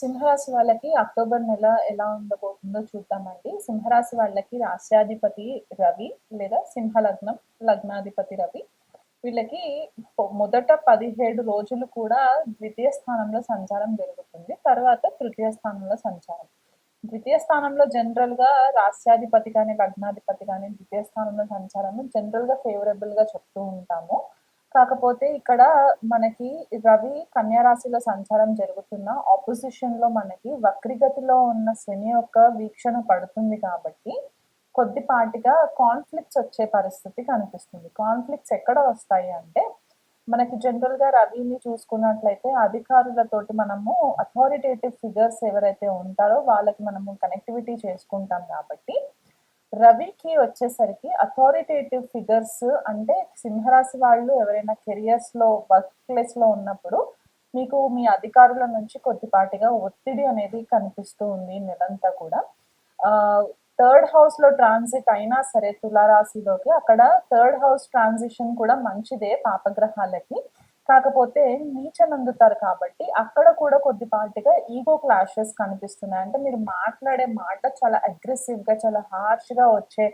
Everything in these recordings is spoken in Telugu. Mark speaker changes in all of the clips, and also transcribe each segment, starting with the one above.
Speaker 1: సింహరాశి వాళ్ళకి అక్టోబర్ నెల ఎలా ఉండబోతుందో చూద్దామండి. సింహరాశి వాళ్ళకి రాశ్యాధిపతి రవి లేదా సింహలగ్నం లగ్నాధిపతి రవి. వీళ్ళకి మొదట పదిహేడు రోజులు కూడా ద్వితీయ స్థానంలో సంచారం జరుగుతుంది. తర్వాత తృతీయ స్థానంలో సంచారం. ద్వితీయ స్థానంలో జనరల్గా కానీ లగ్నాధిపతి కానీ ద్వితీయ స్థానంలో సంచారం జనరల్గా ఫేవరబుల్గా చెప్తూ ఉంటాము. కాకపోతే ఇక్కడ మనకి రవి కన్యా రాశిలో సంచారం జరుగుతున్న ఆపోజిషన్లో మనకి వక్రిగతిలో ఉన్న శని యొక్క వీక్షణ పడుతుంది కాబట్టి కొద్దిపాటిగా కాన్ఫ్లిక్ట్స్ వచ్చే పరిస్థితి కనిపిస్తుంది. కాన్ఫ్లిక్ట్స్ ఎక్కడ వస్తాయి అంటే మనకి జనరల్గా రవిని చూసుకున్నట్లయితే అధికారులతోటి మనము అథారిటేటివ్ ఫిగర్స్ ఎవరైతే ఉంటారో వాళ్ళకి మనము కనెక్టివిటీ చేసుకుంటాం కాబట్టి రవికి వచ్చేసరికి అథారిటేటివ్ ఫిగర్స్ అంటే సింహరాశి వాళ్ళు ఎవరైనా కెరియర్స్లో వర్క్ ప్లేస్లో ఉన్నప్పుడు మీకు మీ అధికారుల నుంచి కొద్దిపాటిగా ఒత్తిడి అనేది కనిపిస్తూ ఉంది నెలంతా కూడా. థర్డ్ హౌస్లో ట్రాన్సిట్ అయినా సరే తులారాశిలోకి అక్కడ థర్డ్ హౌస్ ట్రాన్సిషన్ కూడా మంచిదే పాపగ్రహాలకి. కాకపోతే నీచనందుతారు కాబట్టి అక్కడ కూడా కొద్దిపాటిగా ఈగో క్లాషెస్ కనిపిస్తున్నాయి. అంటే మీరు మాట్లాడే మాట చాలా అగ్రెసివ్గా చాలా హార్ష్గా వచ్చే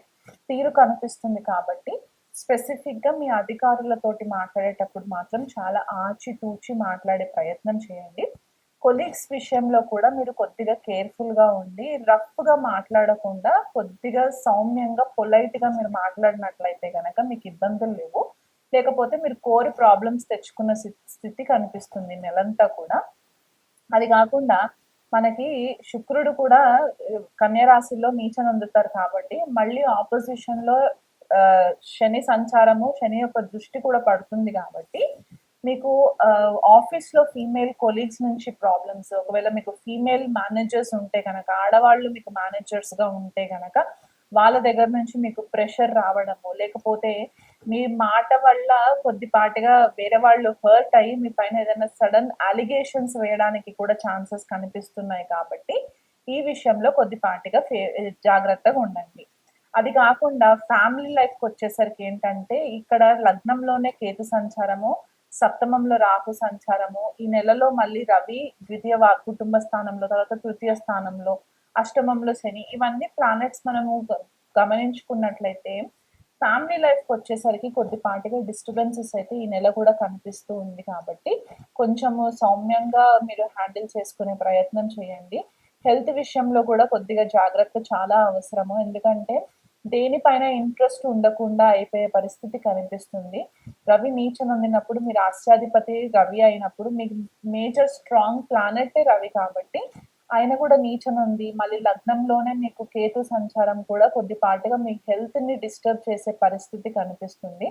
Speaker 1: తీరు కనిపిస్తుంది కాబట్టి స్పెసిఫిక్గా మీ అధికారులతోటి మాట్లాడేటప్పుడు మాత్రం చాలా ఆచితూచి మాట్లాడే ప్రయత్నం చేయండి. కొలీగ్స్ విషయంలో కూడా మీరు కొద్దిగా కేర్ఫుల్గా ఉండి రఫ్గా మాట్లాడకుండా కొద్దిగా సౌమ్యంగా పొలైట్గా మీరు మాట్లాడినట్లయితే కనుక మీకు ఇబ్బందులు లేవు. లేకపోతే మీరు కోరి ప్రాబ్లమ్స్ తెచ్చుకున్న స్థి- స్థితి కనిపిస్తుంది నెలంతా కూడా. అది కాకుండా మనకి శుక్రుడు కూడా కన్యరాశిలో నీచని అందుతారు నీచనందుతారు కాబట్టి మళ్ళీ ఆపోజిషన్లో శని సంచారము శని యొక్క దృష్టి కూడా పడుతుంది కాబట్టి మీకు ఆఫీస్లో ఫీమేల్ కొలీగ్స్ నుంచి ప్రాబ్లమ్స్ ఒకవేళ మీకు ఫీమేల్ మేనేజర్స్ ఉంటే కనుక ఆడవాళ్ళు మీకు మేనేజర్స్గా ఉంటే కనుక వాళ్ళ దగ్గర నుంచి మీకు ప్రెషర్ రావడము లేకపోతే మీ మాట వల్ల కొద్దిపాటిగా వేరే వాళ్ళు హర్ట్ అయ్యి మీ పైన ఏదైనా సడన్ అలిగేషన్స్ వేయడానికి కూడా ఛాన్సెస్ కనిపిస్తున్నాయి కాబట్టి ఈ విషయంలో కొద్దిపాటిగా ఫే- జాగ్రత్తగా ఉండండి. అది కాకుండా ఫ్యామిలీ లైఫ్కి వచ్చేసరికి ఏంటంటే ఇక్కడ లగ్నంలోనే కేతు సంచారము సప్తమంలో రాహు సంచారము ఈ నెలలో మళ్ళీ రవి ద్వితీయ వా- కుటుంబ స్థానంలో తర్వాత తృతీయ స్థానంలో అష్టమంలో శని ఇవన్నీ ప్లానెట్స్ మనము గమనించుకున్నట్లయితే ఫ్యామిలీ లైఫ్ వచ్చేసరికి కొద్దిపాటిగా డిస్టర్బెన్సెస్ అయితే ఈ నెల కూడా కనిపిస్తూ ఉంది కాబట్టి కొంచెము సౌమ్యంగా మీరు హ్యాండిల్ చేసుకునే ప్రయత్నం చేయండి. హెల్త్ విషయంలో కూడా కొద్దిగా జాగ్రత్త చాలా అవసరము. ఎందుకంటే దేనిపైన ఇంట్రెస్ట్ ఉండకుండా అయిపోయే పరిస్థితి కనిపిస్తుంది. రవి నీచనందినప్పుడు మీరు రాష్ట్రాధిపతి రవి అయినప్పుడు మీకు మేజర్ స్ట్రాంగ్ ప్లానెట్ రవి కాబట్టి ఆయన కూడా నీచనుంది మళ్ళీ లగ్నంలోనే మీకు కేతు సంచారం కూడా కొద్దిపాటిగా మీ హెల్త్ని డిస్టర్బ్ చేసే పరిస్థితి కనిపిస్తుంది.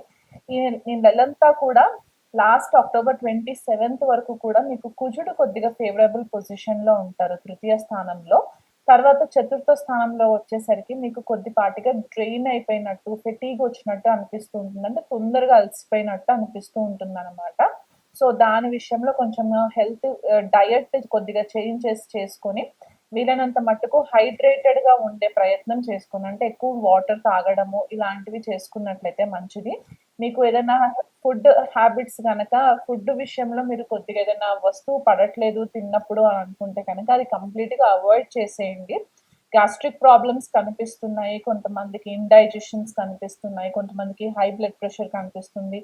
Speaker 1: ఈ ఈ నెలంతా కూడా లాస్ట్ అక్టోబర్ ట్వంటీ సెవెంత్ వరకు కూడా మీకు కుజుడు కొద్దిగా ఫేవరబుల్ పొజిషన్లో ఉంటారు తృతీయ స్థానంలో. తర్వాత చతుర్థ స్థానంలో వచ్చేసరికి మీకు కొద్దిపాటిగా డ్రెయిన్ అయిపోయినట్టు ఫెటీగ్ వచ్చినట్టు అనిపిస్తూ ఉంటుంది. అంటే తొందరగా అలసిపోయినట్టు అనిపిస్తూ ఉంటుంది అనమాట సో దాని విషయంలో కొంచెం హెల్త్ డయట్ కొద్దిగా చేంజ్ చేసి చేసుకొని వీలైనంత మట్టుకు హైడ్రేటెడ్గా ఉండే ప్రయత్నం చేసుకుని అంటే ఎక్కువ వాటర్ తాగడము ఇలాంటివి చేసుకున్నట్లయితే మంచిది. మీకు ఏదైనా ఫుడ్ హ్యాబిట్స్ కనుక ఫుడ్ విషయంలో మీరు కొద్దిగా ఏదైనా వస్తువు పడట్లేదు తిన్నప్పుడు అని అనుకుంటే కనుక అది కంప్లీట్గా అవాయిడ్ చేసేయండి. గ్యాస్ట్రిక్ ప్రాబ్లమ్స్ కనిపిస్తున్నాయి కొంతమందికి ఇండైజెషన్స్ కనిపిస్తున్నాయి కొంతమందికి హై బ్లడ్ ప్రెషర్ కనిపిస్తుంది.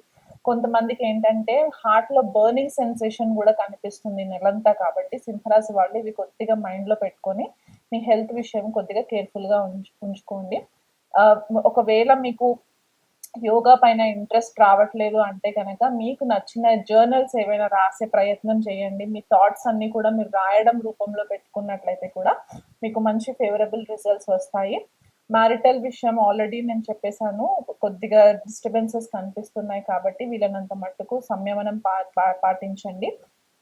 Speaker 1: కొంతమందికి ఏంటంటే హార్ట్లో బర్నింగ్ సెన్సేషన్ కూడా కనిపిస్తుంది నెలంతా కాబట్టి సింహరాశి వాళ్ళు ఇవి కొద్దిగా మైండ్లో పెట్టుకొని మీ హెల్త్ విషయం కొద్దిగా కేర్ఫుల్గా ఉంచుకోండి. ఒకవేళ మీకు యోగా పైన ఇంట్రెస్ట్ రావట్లేదు అంటే కనుక మీకు నచ్చిన జర్నల్స్ ఏవైనా రాసే ప్రయత్నం చేయండి. మీ థాట్స్ అన్ని కూడా మీరు రాయడం రూపంలో పెట్టుకున్నట్లయితే కూడా మీకు మంచి ఫేవరబుల్ రిజల్ట్స్ వస్తాయి. మ్యారిటల్ విషయం ఆల్రెడీ నేను చెప్పేశాను. కొద్దిగా డిస్టర్బెన్సెస్ కనిపిస్తున్నాయి కాబట్టి వీళ్ళనంత మట్టుకు సంయమనం పా పా- పాటించండి.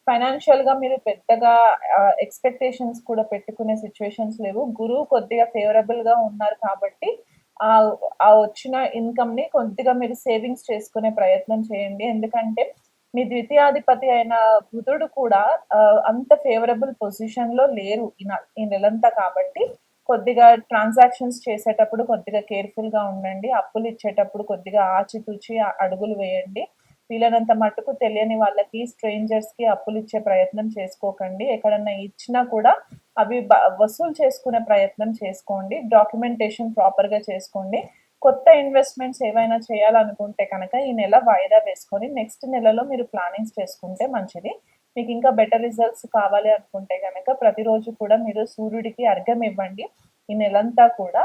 Speaker 1: ఫైనాన్షియల్గా మీరు పెద్దగా ఎక్స్పెక్టేషన్స్ కూడా పెట్టుకునే సిచ్యువేషన్స్ లేవు. గురువు కొద్దిగా ఫేవరబుల్గా ఉన్నారు కాబట్టి ఆ ఆ వచ్చిన ఇన్కమ్ని కొద్దిగా మీరు సేవింగ్స్ చేసుకునే ప్రయత్నం చేయండి. ఎందుకంటే మీ ద్వితీయాధిపతి అయిన బుధుడు కూడా అంత ఫేవరబుల్ పొజిషన్లో లేరు ఈ ఈ నెలంతా కాబట్టి. కొద్దిగా ట్రాన్సాక్షన్స్ చేసేటప్పుడు కొద్దిగా కేర్ఫుల్గా ఉండండి. అప్పులు ఇచ్చేటప్పుడు కొద్దిగా ఆచితూచి అడుగులు వేయండి. వీలైనంత మట్టుకు తెలియని వాళ్ళకి స్ట్రేంజర్స్కి అప్పులు ఇచ్చే ప్రయత్నం చేసుకోకండి. ఎక్కడన్నా ఇచ్చినా కూడా అవి వసూలు చేసుకునే ప్రయత్నం చేసుకోండి. డాక్యుమెంటేషన్ ప్రాపర్గా చేసుకోండి. కొత్త ఇన్వెస్ట్మెంట్స్ ఏవైనా చేయాలనుకుంటే కనుక ఈ నెల వాయిదా వేసుకొని నెక్స్ట్ నెలలో మీరు ప్లానింగ్స్ చేసుకుంటే మంచిది. మీకు ఇంకా బెటర్ రిజల్ట్స్ కావాలి అనుకుంటే కనుక ప్రతిరోజు కూడా మీరు సూర్యుడికి అర్ఘం ఇవ్వండి. ఈ నెలంతా కూడా.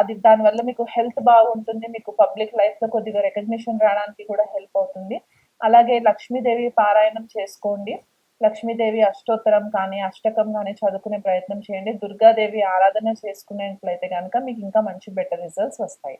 Speaker 1: అది దానివల్ల మీకు హెల్త్ బాగుంటుంది. మీకు పబ్లిక్ లైఫ్లో కొద్దిగా రికగ్నిషన్ రావడానికి కూడా హెల్ప్ అవుతుంది. అలాగే లక్ష్మీదేవి పారాయణం చేసుకోండి. లక్ష్మీదేవి అష్టోత్తరం కానీ అష్టకం కానీ చదువుకునే ప్రయత్నం చేయండి. దుర్గాదేవి ఆరాధన చేసుకునేట్లయితే కనుక మీకు ఇంకా మంచి బెటర్ రిజల్ట్స్ వస్తాయి.